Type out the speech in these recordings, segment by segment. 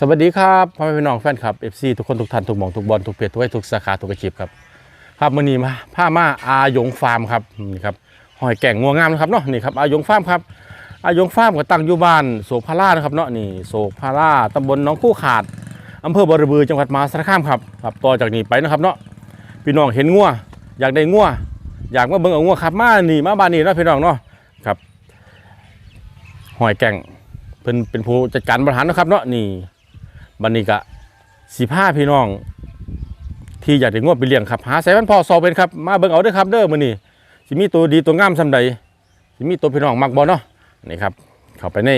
สวัสดีครับพ่อแม่พี่น้องแฟนคลับ FC ทุกคนทุกท่านทุกหมองทุกบอลทุกเพจทุกไว้ทุกสาขาทุกอาชีพครับครับมื้อนี้มาผ้ามาอาหยงฟาร์มครับนี่ครับหอยแก่งงัวงามนะครับเนาะนี่ครับอาหยงฟาร์มครับอาหยงฟาร์มก็ตั้งอยู่บ้านโศกพารานะครับเนาะนี่โศกพาราตำบลหนองคู่ขาดอำเภอบริบือจังหวัดมหาสารคามครับครับต่อจากนี้ไปนะครับเนาะพี่น้องเห็นงัวอยากได้งัวอยากมาเบิ่งเอางัวครับมานี่มาบ้านนี้เนะพี่น้องเนาะครับหอยแก่งเพิ่นเป็นผู้จัดการบริหารนะครับเนาะนี่ บันนี้ก็สิผ้าพี่น้อง ที่อยากได้งวดไปเลี้ยงครับ หาใส่วันพอสอบเป็นครับ มาเบิ่งเอาเด้อครับเด้อมื้อนี้สิมีตัวดีตัวงามซำใดสิมีตัวพี่น้องมักบ่เนาะนี่ครับ เข้าไปใน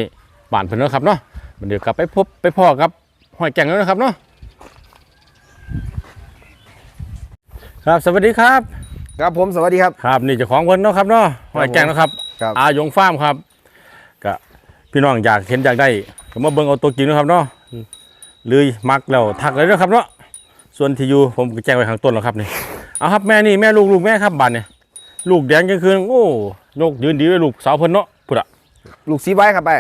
บ้านเพิ่นเนาะครับเนาะมันเดี๋ยวกลับไปพบไปพ่อครับห้อยแก่งแล้วนะครับเนาะครับสวัสดีครับ ครับผมสวัสดีครับ ครับนี่เจ้าของเพิ่นเนาะครับเนาะห้อยแก่งเนาะครับ ครับ อาหยงฟาร์มครับก็พี่น้องอยากเห็นอยากได้ก็มาเบิ่งเอาตัวจริงเนาะครับเนาะห รือมักแล้วทักเลยเนาะครับเนาะส่วนที่อยู่ผมก็แจ้งไว้ข้างต้นแล้วครับนี่เอาครับแม่นี่แม่ลูกลูกแม่ครับบ้านเนี่ยลูกแดงยังคืนโอ้ยกยืนดีเลยลูกสาวเพิ่นเนาะพุดอะลูกสีใบครับไป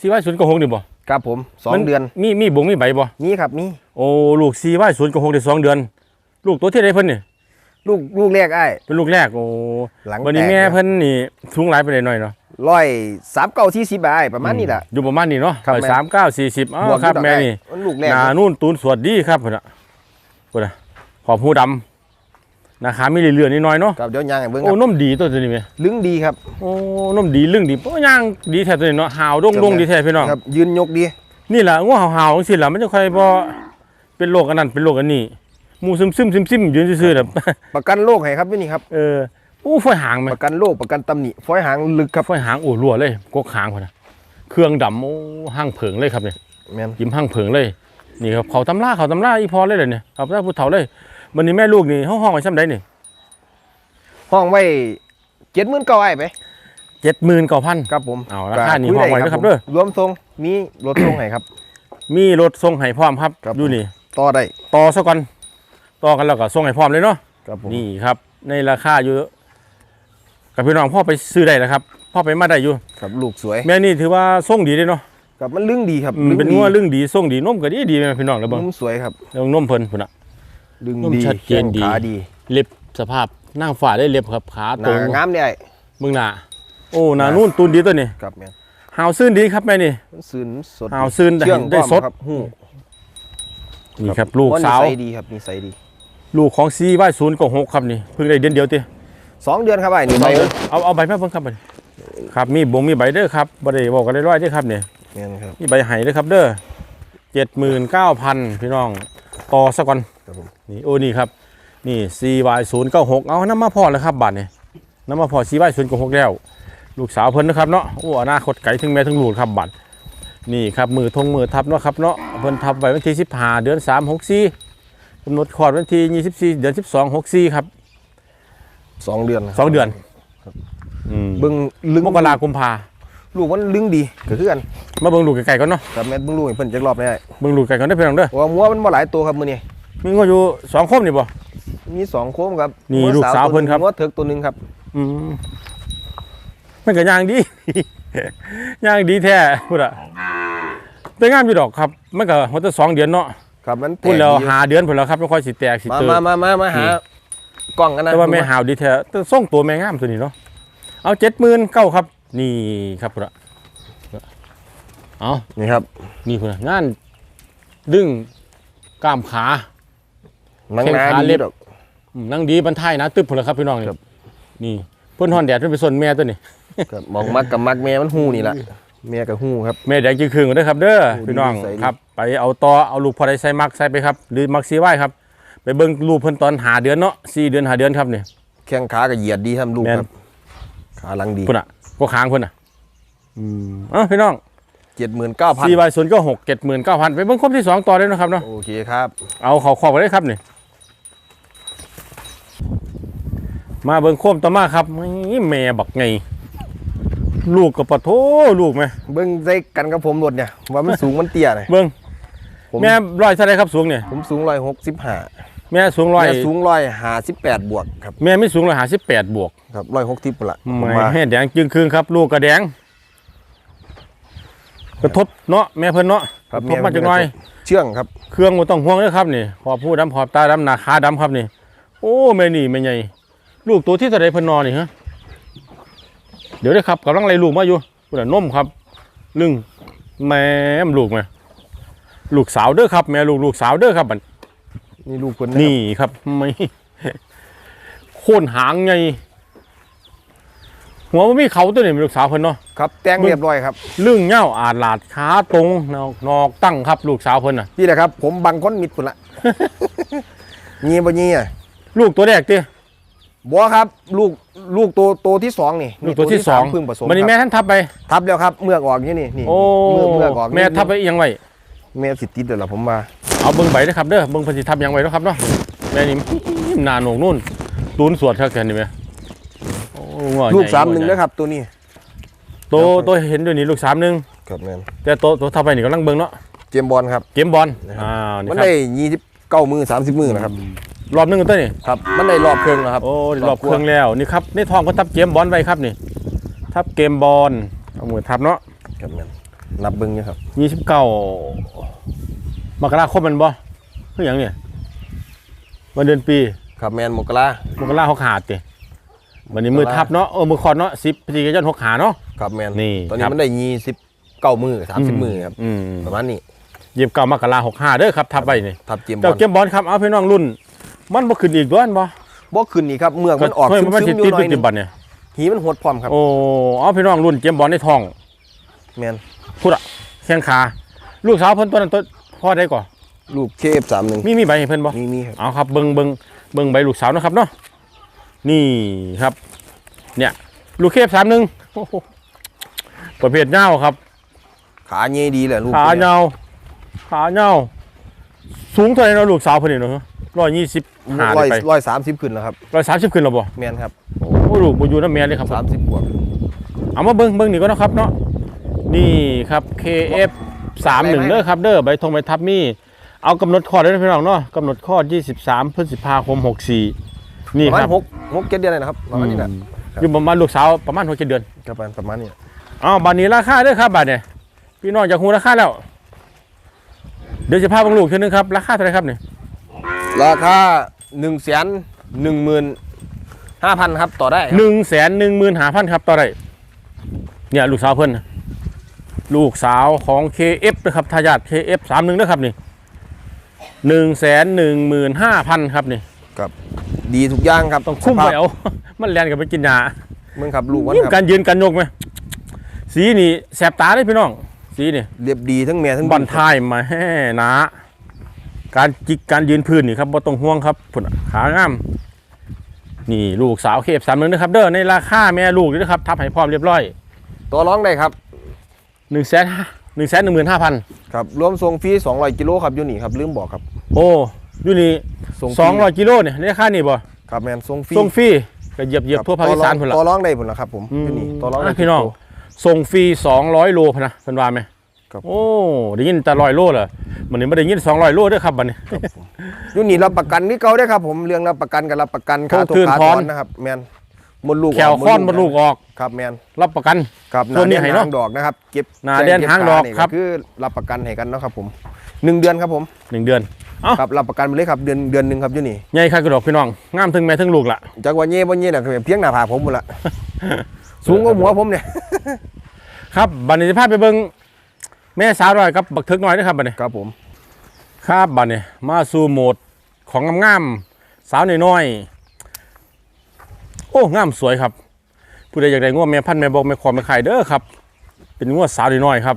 สีว่าศูนย์กับหกนี่บ่ครับผมสองมัเดือนมีมีบงมีใบบ่นี่ครับนี่โอ้ลูกสีว่าศูนย์กับหกได้สองเดือน ลูกตัวที่ใดเพิ่นนี่ลูกลูกแรกไอ้เป็นลูกแรกโอ้หลังวันนี้แตกแม่เพิ่นนี่สูงหลายไปหน่อยเนาะร้อยสามเก้าที่สิบไอ้ประมาณนี้แหละอยู่ประมาณนี้เนาะครับสามเก้าสี่สิบอ๋อครับอยู่ดอกแม่ไอ้นี่ มันลูกแรกหนานู่นตูนสวดดีครับพุ่นน่ะพุ่นน่ะขอบหูดำนาขามีเรื่อยๆนิดหน่อยเนาะครับเดี๋ยวยางให้เบิ้งคโอ้รับนมดีตัวนี้ไหมลึงดีครับโอ้นมดีลึ่งดีโอ้ย่างดีแท้ตัวนี้เนาะหาวดงครับดงดีแท้พี่น้องครับยืนยกดี นี่แหละง่วงหาวๆจังซี่ล่ะมันจะค่อยบ่เป็นโรคอันนั้นเป็นโรคอันนี้หมูซึมซึมซึมซึมยืนซื่อๆแบบประกันโรคให้ครับนี่ครับเออโอ้ฝอยหางไหมประกันโรคประกันตำหนิฝอยหางลึกครับฝอยหางโอ้รั่วเลยกกหางพุ่นน่ะเครื่องดำโอ้ห้างเผิงเลยครับเนี่ย แม่น ยิ้มห้างเผิงเลย นี่ครับเขาตำราเขาตำราอีพอเลยเลยเนี่ยเขาตำราผู้เฒ่าเลยวันนี้แม่ลูกนี่ห้องห้องไว้ช่ำใดนี่ห้องไว้เจ็ดหมื่นเก้าไอ้ไปเจ็ดหมื่นเก้าพัน ครับผมเอาราคานี่คุยห้องไว้ด้นะครับผมเด้อ รวมทรงมีรถทรงให้ครับ มีรถส่งให้พร้อมครับครับ อยู่นี่ ต่อได้ต่อซะก่อนต่อกันแล้วก็ส่งให้พร้อมเลยเนาะครับผมนี่ครับ ในราคาอยู่กับพี่น้องพ่อไปซื้อได้นะครับพ่อไปมาได้อยู่ ครับลูกสวย แม่นี่ถือว่าส่งดีเลยเนาะ ครับมันลึงดีครับอืมเป็นงัวลึงดีส่งดีนมก็ดีดีแม่พี่น้องแล้วเบิ่งนุ่มสวยครับแล้วนมเพิ่นพุ่นน่ะ ลึงนุ่มดีชัดเจนดี แข้งขาดีเล็บสภาพนั่งฝ่าได้เล็บครับขาหตรน้างงามเนี่ยไอ้มึงหน้าโอ้หน้านู่นตูนดีตัวนี้ครับแม่นหาวซื่นดีครับแม่นี่ มันซื่นสดหาวซื่นได้เชื่องได้สดครับหูนี่ครับลูกว่าสาว นิสัยดีครับนิสัยดีลูกของซีว่าศูนย์กับหกครับนี่เพิ่งได้เดือนเดียวติสองเดือนครับไอ้นี่เอาใบเอ้ยเอาเอาใบมาเพิ่งครับบัดนี้ครับมีบงมีใบเด้อครับบ่ได้บอกกันได้ร้อยเด้อครับเนี่ย แม่นครับมีใบไห้เด้อครับเด้อเจ็ดหมื่นเก้าพันพี่น้องต่อสักก่อนครับผมนี่โอ้นี่ครับ นี่ CY ศูนย์เก้าหกเอาน้ำมาพอแล้วครับบัตรนี่น้ำมาพอ CY ศูนย์เก้าหกแล้วลูกสาวเพิ่นนะครับเนาะโอ้อนาคตไกลถึงแม่ถึงลูกครับบัตรนี่ครับมือทงมือทับเนาะครับเนาะเพิ่นทับไว้วันที่สิบห้าเดือนสามหกสี่กำหนดคลอดวันที่ยี่สิบสี่เดือนสิบสองหกสี่ครับสองเดือนสองเดือนอืมเบิ้งลึงมกรากุมภา ลูกมันลึงดีก็คือกันมาเบิ่งลูกไก่ๆก่อนเนาะครับแม่นเบิ้งลูกให้เพิ่นจักรอบได้เบิ่งลูกไก่ก่อนได้อพี่น้องเด้อเพราะว่างัวมันบ่หลายตัวครับมื้อนี้มีงัวอยู่สองคมนี่บ่ มีสองโค้งครับนี่งัลูกสาวตัวหเพิ่นครับ งัวเถิกตัวหนึงครับอืมมันก็ย่างดี ย่างดีแท้พูดอะแต่งามอยู่ดอกครับ มันก็หัวแต่สองเดือนเนาะครับมันพูดแล้วตกดีหาเดือนผลแล้วครับไม่ค่อยสิแตกสิมาเติมามามามาหานี่กล้องกันนะแต่ว่าแม่หาวดีแท้แต่ส่งตัวแม่งามตัวนี้เนาะเอาเจ็ดหมื่นเก้าครับ นี่ครับพูดอะเอานี่ครับนี่พูดอะงานดึงกล้ามขาหนังแข้งหนาขาดีเล็บดอกอืมนั่งดีบรรทายนะตึบผลแล้วครับพี่น้องนี่ครับนี่เพ่นฮอนแดดเพ่นไปสนแม่ตัวนี้ครับมองมักกับมักแม่มันหูนี่ล่ะแม่กับหูครับแม่แดงจึงคืนกันด้วยครับ เด้อโอ้พี่น้องดีใส่ดีครับ ไปเอาต่อเอาลูกพอได้ใส่มักใส่ไปครับ หรือมักซีไว้ครับ ไปเบิ่งลูกเพิ่นตอนหาเดือนเนาะสี่เดือนหาเดือนครับนี่แข้งขาก็เหยียดดีครับลูกแม่นครับขาหลังดีพุ่นอะ พวกค้างเพิ่นอะอืมเอ้าพี่น้อง79,000สี่ใบศูนย์ก็หกเจ็ดหมื่นเก้าพันไปเบิ่งครบที่สองต่อเลยนะครับเนาะโอเคครับ เอาเขาขอบไปเลยครับนี่มาเบิ่งโคมต่อมาครับนี่แม่บักไง ลูกกับปะโถลูกไหมเบิ้งใส่กันกับผมรถเนี่ยว่ามันสูงมันเตี้ยเลยเบิ่งผมแม่ร้อยเท่าไรครับสูงเนี่ยผมสูงร้อยหกสิบห้า แม่สูงร้อยแม่สูงร้อยห้าสิบแปดบวกครับแม่ไม่สูงร้อยห้าสิบแปดบวกครับร้อยหกสิบละผมไม่ว่าให้แดงจึงคืนครับ ลูกกระแดงกระทบเนาะแม่เพิ่นเนาะครับกระทบมาจักหน่อย เชื่องครับ เครื่องบ่ต้องห่วงเลยครับนี่ พอผู้ดำพอตาดำหน้าขาดำครับนี่ โอ้แม่นี่แม่ใหญ่ลูกตัวที่เท่าใดเพิ่นนอนนี่ฮะเดี๋ยวเด้อครับกำลังไล่ลูกมาอยู่พุ่นน่ะนมครับลึงแม่มลูกแม่ลูกสาวเด้อครับ แม่ลูกลูกสาวเด้อครับบัด นี่ลูกคนนี่ครับไม่โค่นหางไงหัวมันมีเขาตัวนี้เป็นลูกสาวเพิ่นเนาะครับแต่งเรียบร้อยครับลึ่งเหย้าอาดลาดขาตรงนอกนอกตั้งครับ ลูกสาวเพิ่นน่ะพี่แหละครับ ผมบังคนมิดพุ่นละงีบ่งีอะลูกตัวแรกติบัวครับลูกลูกตัวตัวที่สองนี่ลูกตัวที่สองามเพึ่งผสมวันนี้ครับแม่ท่านทับไป ทับแล้วครับเมือกออกนี่นี่นี่โอ้เมือกเมือกออกแม่ทับไปเอียงไว้ แม่สิติดเดี๋ยวละผมมาเอาเบิ่งใบนะครับเด้อเบิ่งเพิ่นสิทับเอียงไว้เนาะครับเนาะแม่นี่หน้าโหนกนู่นตูนสวดครับแค่นี้แม่โอ้งัวใญ่ลูกสามหนึ่งงัวใญ่นะครับ ตัวนี้ ตัวตัวเห็นด้วยนี่ลูกสามหนึ่งครับแม่นแต่ตัวตัวทับไปนี่กำลังเบิ่งเนาะเจมส์บอลครับ เกมบอลนะครับอ่านี่มันครับได้ยี่สิบเก้ามือสามสิบมือนะครับ รอบหนึงกันตัวนี่ ครับ มันได้รอบเครื่องแล้วครับ โอ้ได้รรออบบกว่าเครื่องแล้วนี่ครับในท้องก็ทับเกมบอลไว้ครับนี่ ทับเกมบอลเอามือทับเนาะครับแม่น นับเบิ้งอยู่ครับยี่สิบเก้ามกราคมมันบ่คืออย่างเนี่ยวันเดือนปีครับแมนมกรามกราเขาขาดติวันนี้มือทับเนาะเออมือคอนเนาะสิบพฤศจิกายนหกขาเนาะครับแมนนี่ตอนคนี้รับมันได้ยี่สิบเก้ามือสามสิบมือครับอืมประมาณนี้ยี่สิบเก้ามกราหกห้าเด้อครับทับไปนี่ทับเจมส์บเจ้าอลเกมบอลครับเอาพี่น้องรุ่น มันบ่ขึ้นอีกด้วยบ่บ่ขึ้นนี่ครับเมือกมันออกเฮ้ยซึมมันๆติดอยู่ติดหน่อยหนึติดงบัตรเนี่ยหีมันหดพร้อมครับโอ้เอาพี่น้องรุ่นเกมบอลในท้อง แมนพูดอะแข้งขาลูกสาวเพิ่นตัวนั้นตัวพ่อได้ก่อนลูกเคฟสามหนึ่งมีมีใบให้เพิ่นบ่มีมีครับเอาครับเบิ่งเบิ่งเบิ่งใบลูกสาวนะครับเนาะนี่ครับ เนี่ย ลูกเคฟสามหนึ่งโอ้โหประเภทเงาครับ ขาเงี้ยดีเลยลูกขาตัวนี้เงาขาเงาสูงเท่าไหร่เนาะลูกสาวเพิ่นนี่เนาะร้อยยี่สิบห้าร้อยไปร้อยสามสิบขึ้นแล้วครับร้อยสามสิบขึ้นแล้วบ่แมนครับโอ้ลูกบ่อยู่น้ำแม่เลยครับสามสิบบวกเอามาเบิ่งเบิ่งนี่ก็นาะครับเนาะ นี่ครับ KF 31เด้อครับเด้อใบทงใบทับมีเอากำหนดข้อได้นะพี่น้องเนาะกำหนดข้อ 23 พฤษภาคม 64 นี่ประมาคณรับหกหกเจ็ดเดือนเลยนะครับประมาณนี้แหละอืมอยู่ประมาณลูกสาวประมาณ6เดือนครับประมาณนี้อ้าวบัดนี้ราคาเด้อครับบัดเนี่ยพี่น้องอยากฮู้ราคาแล้ว เดี๋ยวจะพาเบิ่งลูกเทีนึงครับราคาเท่าไหร่ครับนี่ราคาหนึ่งแสนหนึ่งหมื่นห้าพันครับต่อได้ครับ115,000ครับต่อได้เนี่ยลูกสาวเพิ่นน่ะ ลูกสาวของ KF นะครับทายาท KF 31นะครับนี่115,000ครับนี่ดีทุกอย่างครับต้องคุ้มสภาไว้พเอา มันแลนกับไปกินยามึงครับลูกมันยิ่ครับการยืนการยกไหมสีนี่แสบตาเลยพี่น้อง สีนี่เรียบดีทั้งแม่ทั้งบอลท้ายมาแห่หนาการจิกการยืนพื้นนี่ครับบ่ต้องห่วงครับพุ่นน่ะขางาม นี่ลูกสาวเคฟสามนึงนะครับ เด้อในราคาแม่ลูกนี่นะครับ ทับให้พร้อมเรียบร้อย ตัวร้องได้ครับ หนึ่งแสนหนึ่งแสนหนึ่งหมื่นห้าพันครับรวมส่งฟรี200กิโลครับอยู่นี่ครับลืมบอกครับ โอ้อยู่นี่ส่งฟสองร้อยกิโลเนี่ยในราคานี่บ่ครับแมนส่งฟรีส่งฟรีก็เหยียบเหยียบทั่วภาคอีสานพุ่นละตัวร้องได้พุ่นละครับผมอืมอยู่นี่ตัวร้องได้อะพี่น้องส่งฟรี200โลพะนะเพิ่นว่าไหมครับโอ้ได้ยินแต่ร้อยโลเหรอมันนี้ไม่ได้ยิน200โลเด้วยครับบัดนี้อยู่นี่รับประกันนี่เขาได้อครับผมเรื่องรับประกันกับรับประกันขาโททุษกคืนขาถถออนนนะครับแมนมดลูกแขวค้อนมดลูกออก ครับแมนรับประกันครับส่วนนี้ให้เนาะหงดอกนะครับเก็บหน้าแดนเก็บหางดอกขนี่ครับคือรับประกันให้กันเนาะครับผมหนึ่งเดือนครับผม1เดือนเอ้าครับรับประกันไปเลยครับเดือนเดือนหนึ่งครับอยู่นี่ใหญ่คักกระดอกพี่น้องงามถึงแม่ถึงลูกละจากว่าเย่บ่เย่น่ะคือเพียงหน้าผากผมหมดละสูงกว่าหัวผมเนี่ยครับบัดนี้จะพาไปเบิ่งแม่สาวน้อยกับบักเทึกน้อยนะครับบัดนี้ครับผมครับบัดนี้มาสู่โหมดของงามๆสาวน้อยๆโอ้งามสวยครับ ผู้ใดอยากได้งวแม่พันธุ์แม่บอกแม่ขอแม่ไข่เด้อครับ เป็นงวสาวน้อยๆครับ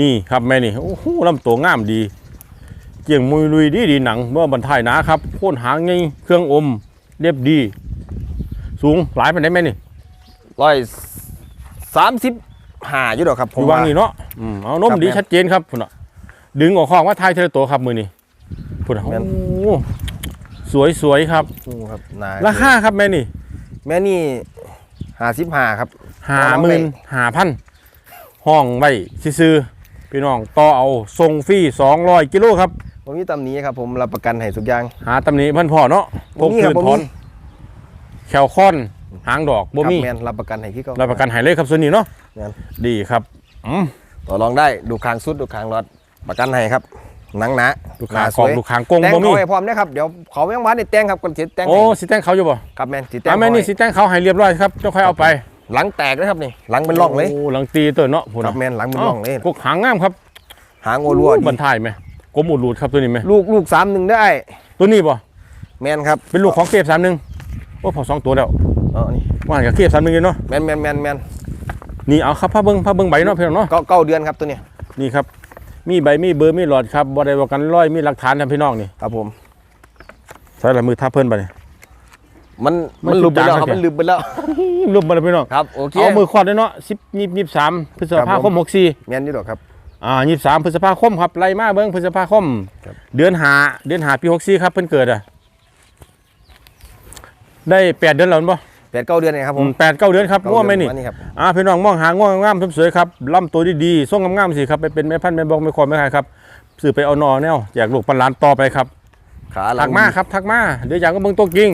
นี่ครับแม่นี่โอ้โหลำตัวงามดีเกี่ยงมุยลุยดีดีหนังเมื่อบรรทายหนาครับโค่นหางไงเครื่องอมเรียบดี สูงหลายไปได้ไหมนี่ร้อยสามสิบห้าอยู่ดอกครับผอมยู่วางนี่เนาะอืมเอานมครับดีแม่นชัดเจนครับพุ่นอะดึงออกข้องว่าทายเทเลตัวครับมือนี่พุ่นอะแม่นโอ้สวยสวยครับอืมครับนายราคาครับแม่นี่ แม่นี่ ห้าสิบห้าครับหาหมื่นหาพันห้องไว้ซื้อๆพี่น้องต่อเอาส่งฟรีสองร้อยกิโลครับผมมีตำหนี้ครับผมรับประกันให้ทุกอย่าง หาตำหนิพันพ่อเนาะพบ่กมีคืครับนบ่ถมีอนแขวค้อนหางดอกบ่ครับมีแมนรับประกันให้พี่ก็รับประกันใหายเลยครับส่วนนี้เนาะแม่นดีครับอืมต่อรองได้ดูคางสุดดูคางรอดประกันให้ครับ หนังหนาลูกค้าหกสองวยลูกค้ากงแต่งบ่มีเขาให้พร้อมนะครับเดี๋ยวเขายังมาได้แต่งครับก่อนสิแต่งโอ้ให้สิแต่งเขาอยู่บ่ครับแม่นสิแต่งอ่าแม่นี่เขาสิแต่งเขาให้เรียบร้อยครับเจ้าค่อยเอาไปให้หลังแตกนะครับนี่หลังเป็นร่องเลยโอ้หลังตีตัวเนาะพุ่นครับน่ะแม่นหลังเป็นร่องเลยกกหางงามครับหางโอรัวดีบันทายไหมกลมอุดรูดครับตัวนี้ไหมลูกลูกสามหนึ่งได้ตัวนี้บ่แม่นครับเป็นลูกของเคฟสามหนึ่งโอ้พอสองตัวแล้วเอ๋อนี่ว่ากับเคฟสามหนึ่งเลยเนาะแม่นแม่นแม่นแม่นนี่เอาครับผ้าเบิ้งผ้าเบิ้งใบเนาะเพื่อนเนาะเก้าเก้าเดือนครับตัวเนี้ยนี่ครับ มีใบมีเบอร์มีหลอดครับบ่ได้ว่ากันร้อยมีหลักฐานทำพี่น้องนี่ครับผมใส่ละมือทับเพิ่นไปนี่มันมันมันหลุดไปแล้วครับ จางๆมันหลุดไปแล้วรูปมาเลยพี่น้องครับโอเค เอามือขวดด้วยเนาะสิบยี่สิบสามพฤษภาครับคผมมหกสี่ แม่นอยู่ดอกครับ อ่ายี่สิบสามพฤษภาคมครับไล่มาเบิ้งพฤษภาคม ครับ เดือนหาเดือนหาปีหกสี่ครับเพิ่นเกิดอะ ได้แปดเดือนแล้วบ่ แปดเก้าเดือนเองครับผอืมมแปดเก้าเดือนครับง่วงไหมนี่เก้าเดือประาณครับอ่าพี่น้องมองหาง่วงงามๆสวยๆครับลำตัวดีๆส่งงามๆสิครับไปเป็นแม่พันธุ์แม่บอกแม่คอแม่ขายครับซื้อไปเอานอแนวแจกลูกปันหลานต่อไปครับขาหลัทังกมาครับทักมาเดี๋ยวอย่างก็เบิ่งตัวกิ่ง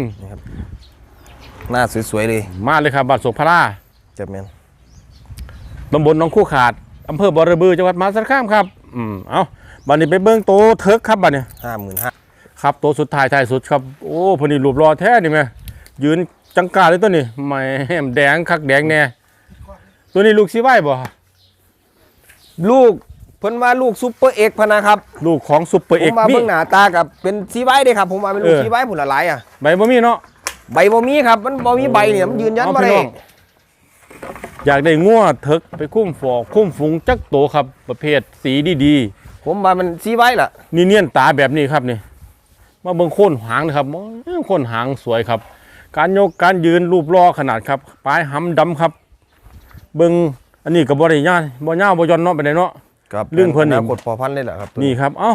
หน้าสวยๆเลยมาเลยครับบัตรโสภาราจับแม่นตำบลหนองคู่ขาดอำเภอบ่อระบือจังหวัดมหาสารคามครับอืมเอาบัดนี้ไปเบิ่งโตวเถิกครับบัดนี้ห้าหมื่นห้าครับตัวสุดท้ายท้ายสุดครับโอ้เพอดีรูปรอแท้นี่แม่ยืน จังกาเลยตัวนี้แหม่มแดงคักแดงแน่ตัวนี้ลูกสิไหวบ่ลูกเพิ่นว่าลูกซุปเปอร์เอ็กซ์พะนะครับลูกของซุปเปอร์ผเอ็กมมามีเบิ่งหน้าตากับเป็นซีไว้เด้ครับ ผมว่าเป็นลูกเออซีไว้ผุนละหลายอะใบบ่มีเนาะ ใบบ่มีครับมันบ่มีใบเนี่ยมันยืนยันเอาบ่พี่ได้น้อง อยากได้งัวเถิกไปคุ้มฟอกคุ้มฝูงจักโตครับ ประเภทสีดีๆผมว่ามันซีไว้ล่ะนี่เนียนตาแบบนี้ครับนี่มาเบิ่งโคนหางนะครับอื้อโคนหางสวยครับ การยกการยืนรูปรอขนาดครับปลายหำดำครับ เบิ่งอันนี้กับบริญาณบ่ยาวบ่ย่อนเนาะไปไหนใดเนาะครับเรื่องเพิ่นนี่กดพอพันธุ์เลยแหละครับตัวนี่ครับเอ้า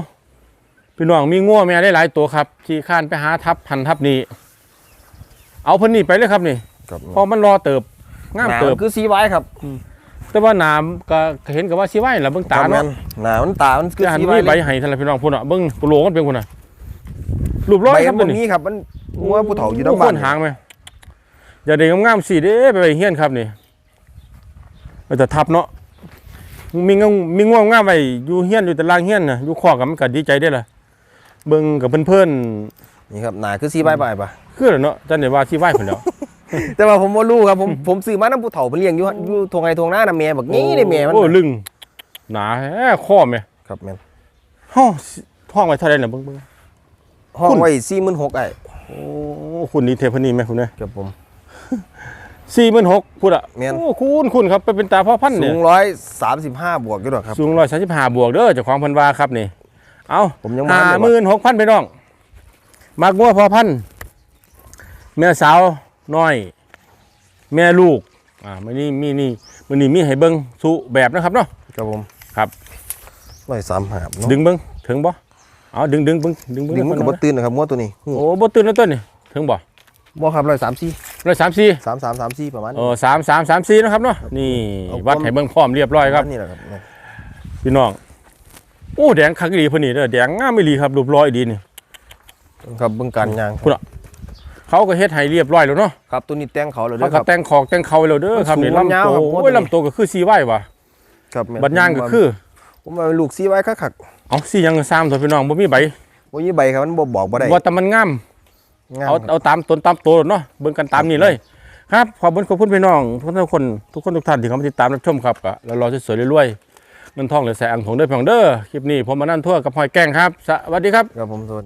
พี่น้องมีงัวแม่ได้หลายตัวครับ ที่ข้านไปหาทับพันทับนี้เอาเพิ่นนี่ไปเลยครับนี่ครับเพอมันรอเติบงามหน้าเติบมันคือซีไว้ครับแต่ว่าหนามก็เห็นกับว่าสิไว้ล่ะเบิ่งตาครับแม่เนาะนหน้ามันตามันคือจะหันซีมีไว้ใบเลยให้ท่านละพี่น้องพุ่นน่ะเบิ่งกโหลมันเป็นพุ่นน่ะรูปรอใบครับมันตัวบ่นี้มีครับมัน งัวผู้เฒ่าอยู่ทั้งโโบ้านหางไหมอย่าเด็กงามๆสิเด้ไปไปเฮียนครับนี่มันจะทับเนาะมีงวงมีง่วงงามไปอยู่เฮียนอยู่แต่ล่างเฮียนน่ะอยู่คอกับมันก็ดีใจได้อล่ะเบิ่งกับเพื่อนนี่ครับหน้าคือซีไว้ไปป่ะๆคือแล้วเนาะจันได้ว่าที่ไหว้เพิ่นแล้วแต่ว่าผมบ่รู้ครับผมผมซื้อมาน้ำผู้เฒ่าเพิ่นเลี้ยงอยู่อยู่ทงไงทงหน้าน่ะแม่บักนี้ได้แม่มันโอ้ลึงหนาแท้ข้อแม่ครับแม่นฮ้อห้องไว้เท่าใดน่ะเบิ่งเบิ่งห้องไว้46,000ไอ้ โอ้คุณนี่เทพนี่แม่คุณเด้ครับผม46,000พุ่นอะแม่น โอ้คุณคุณครับไปเป็นตาพ่อพันธุ์สูเนี่ยงร้อยสามสิบห้าบวกอยู่หรอกครับ สูง135บวกเด้อเจ้าของเพิ่นว่าครับนี่ เอาผมยังบ่ห้าทันได้หมื่นหกพันไปน้องมักงัวพอพันธุ์แม่สาวน้อย แม่ลูกอ่ามันนี่มีนี่มันนี่มีให้เบิ้งสุแบบนะครับเนาะครับผมครับร้อยสามหาบเนาะดึงเบิ้งถึงบ่ เอาดึงดึงเบิ้งดึงเบิ้งดึงมันกับบตื่นนะครับงัวตัวนี้โอ้บ่ตื่นแล้วต้นนี่ถึงบ่บ่ครับร้อยสามสี่ร้อยสามสี่สามสามสามสี่ประมาณเออสามสามสามสี่นะครับเนาะนี่เอาวัดให้เบิ้งพร้อมเรียบร้อยครับนี่แหละครับพี่น้องโอ้แดงคักอีหลีเพิ่นนี่เด้อแดงงามอีหลีครับรูปร้อยดีนี่ครับเบิ่งการยางคุณอะเขาก็เฮ็ดให้เรียบร้อยแล้วเนาะครับตัวนี้แต่งเขาเลยเขาคก็รับแต่งขอกแต่งเขาไว้แล้วเด้อครับมันสูนี่งมันลำยาวโตครับโคตรโอ้ยดีลำโตก็คือสีไหวว่ะครับแม่นบัดย่างก็คือผมว่าเป็นลูกซีไว้คักคัก เอาสีหยังซ้ำตัวพี่น้องบ่มีใบๆบ่มีใบครับมันบ่บอกบ่ได้ว่าแต่มันงามงามเอาเอาตามตนตามตัวเนาะเบิ่งกันตามนี้เลย ครับขอบคุณขอบคุณพี่น้องทุกคนทุกคนทุกท่านที่เข้ามาติดตามรับชมครับก็แล้วรอสวยๆรวยๆเงินทองเหลือแสงของเด้อพี่น้องเด้อคลิปนี้ผมมานั่นทั่วกับหอยแกงครับ สวัสดีครับครับผมสวัสดี